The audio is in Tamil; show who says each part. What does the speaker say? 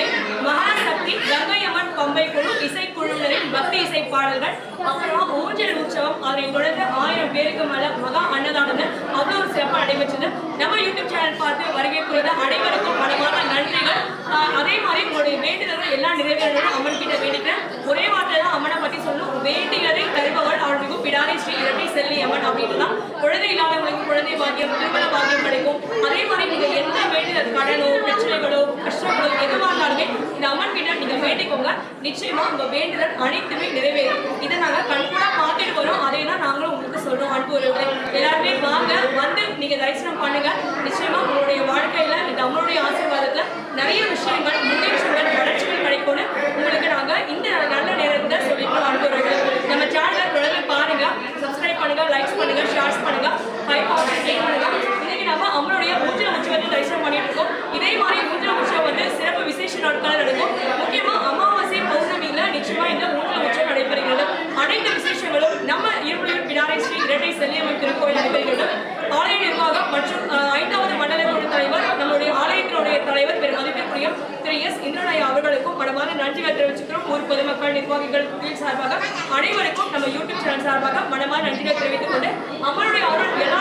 Speaker 1: பாடல்கள் மகாசக்தி கங்கையம்மன் பம்பை குழு இசைக்குழுவினரின் பக்தி இசை பாடல்கள் அப்புறமா ஊஞ்சல் உற்சவம் அதனை தொடர்ந்து ஆயிரம் பேருக்கு மேல மகா அன்னதானம் அவ்வளோ ஒரு சிறப்பாக நடைபெற்றது. நம்ம யூடியூப் சேனல் பார்த்து வருகை புரிந்த அனைவருக்கும் மனமான நன்றிகள். அதே மாதிரி உங்களுடைய வேண்டுதல்கள் எல்லாம் நிறைவேறணும் அம்மன் கிட்ட வேண்டிக்கிறேன். ஒரே வார்த்தை தான் அம்மனை பத்தி சொல்லணும். வேண்டியதை தருபவள் அவள் மிகவும் பிடாரி ஸ்ரீ இரட்டை செல்லி அம்மன் அப்படின்னு தான் குழந்தை இல்லாதவங்களுக்கு குழந்தை பாக்கியம் திருமண பாக்கியம் கிடைக்கும். அதே மாதிரி நீங்க எந்த வேண்டுதல் கடனோ பிரச்சனைகளோ கஷ்டங்களோ எதுவாக இருந்தாலுமே இந்த அம்மன் கிட்ட நீங்க வேண்டிக்கோங்க நிச்சயமா உங்க வேண்டுதல் அனைத்துமே நிறைவேறும். இதை நாங்க கண்கூடா பார்த்துட்டு வரோம். அதை தான் நாங்களும் உங்களுக்கு சொல்றோம் அன்பு எல்லாருமே வாங்க வந்து நீங்க தரிசனம் பண்ணுங்க. நிச்சயமா உங்களுடைய வாழ்க்கையில இந்த அம்மனுடைய ஆசீர்வாதத்துல நிறைய விஷயங்கள் முன்னேற்றங்கள் வளர்ச்சிகள் கிடைக்கும்னு உங்களுக்கு நாங்க இந்த நல்ல நேரத்துல சொல்லிட்டு அன்பு உறவுகளே நம்ம சேனலை தொடர்ந்து பாருங்க சப்ஸ்கிரைப் பண்ணுங்க லைக்ஸ் பண்ணுங்க ஷேர்ஸ் பண்ணுங்க ஃபைவ் பர்சன்ட் பண்ணுங்க இன்னைக்கு நம்ம அம்மனுடைய ஊஞ்சல் உற்சவத்தை தரிசனம் பண்ணிட்டு இருக்கோம் இதே மாதிரி ஊஞ்சல் உற்சவம் வந்து சிறப்பு விசேஷ நாட்கள் நடக்கும் முக்கியமா அமாவாசை பௌர்ணமியில நிச்சயமா இந்த ஊஞ்சல் உற்சவம் நடைபெறுகிறது அனைத்து விசேஷங்களும் நம்ம இருமுடியூர் பிடாரை ஸ்ரீ இரட்டை செல்லியம்மன் திருக்கோயில் நடைபெறுகிறது ஆலய நிர்வாகம் மற்றும் ஐந்தாவது மண்டல குழு தலைவர் நம்முடைய ஆலயத்தினுடைய தலைவர் பெரும் மதிப்பிற்குரிய திரு எஸ். இந்திரநாய அவர்களுக்கும் மனமான நன்றிகள் தெரிவிச்சுக்கிறோம். ஊர் பொதுமக்கள் நிர்வாகிகள் சார்பாக அனைவருக்கும் நம்ம யூடியூப் சேனல் சார்பாக மனமான நன்றிகள் தெரிவித்துக் கொண்டு அம்மனுடைய அருள் எல்லா